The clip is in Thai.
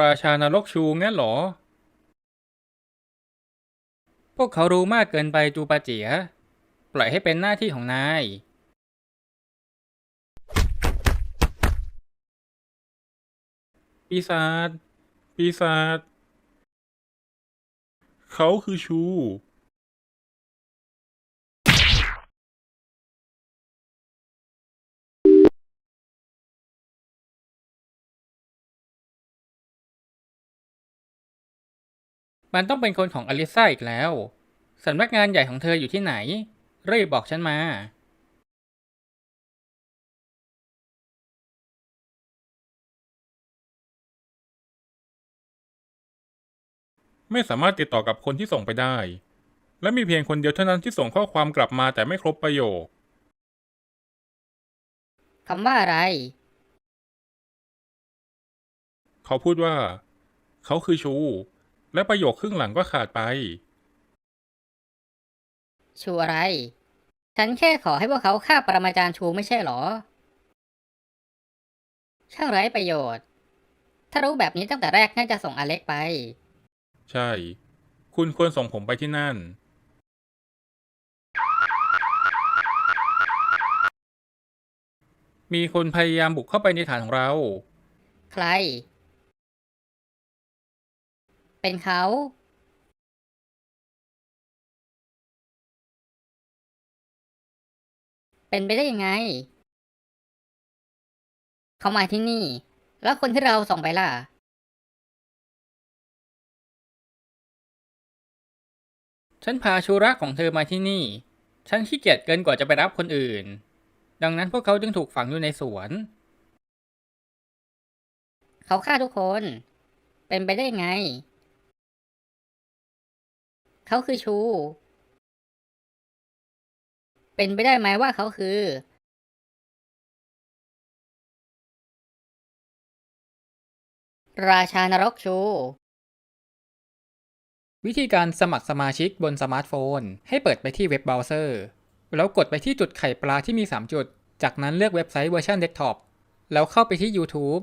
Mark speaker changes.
Speaker 1: ราชานรกชูงั้นเหรอ พวกเขารู้มากเกินไปจูปาเจีย ปล่อยให้เป็นหน้าที่ของนาย ปีศาจ ปีศาจ เขาคือชู มันต้องเป็นคนของอลิซ่าอีกแล้วสำนักงานใหญ่ของเธออยู่ที่ไหน รีบบอกฉันมา
Speaker 2: ไม่สามารถติดต่อกับคนที่ส่งไปได้ และมีเพียงคนเดียวเท่านั้นที่ส่งข้อความกลับมาแต่ไม่ครบประโยค
Speaker 3: คำว่าอะไร
Speaker 2: เขาพูดว่า เขาคือชู และประโยคครึ่งหลังก็ขาดไป
Speaker 3: ชูอะไร ฉันแค่ขอให้พวกเขาฆ่าปรมาจารย์ชูไม่ใช่หรอ ช่างไร้ประโยชน์ ถ้ารู้แบบนี้ตั้งแต่แรกน่าจะส่งอเล็กไป
Speaker 2: ใช่ คุณควรส่งผมไปที่นั่น
Speaker 1: มีคนพยายามบุกเข้าไปในฐานของเรา
Speaker 3: ใคร เป็นเขาเป็นไปได้ยังไง เขามาที่นี่ แล้วคนที่เราส่งไปล่ะ
Speaker 1: ฉันพาชูรักของเธอมาที่นี่ ฉันขี้เกียจเกินกว่าจะไปรับคนอื่น ดังนั้นพวกเขาจึงถูกฝังอยู่ในสวน
Speaker 3: เขาฆ่าทุกคน เป็นไปได้ยังไง เขาคือชู เป็นไปได้ไหมว่าเขาคือ ราชานรกชู
Speaker 1: วิธีการสมัครสมาชิกบนสมาร์ทโฟน ให้เปิดไปที่เว็บเบราว์เซอร์ แล้วกดไปที่จุดไข่ปลาที่มี 3 จุด จากนั้นเลือกเว็บไซต์เวอร์ชันเดสก์ท็อปแล้วเข้าไปที่ YouTube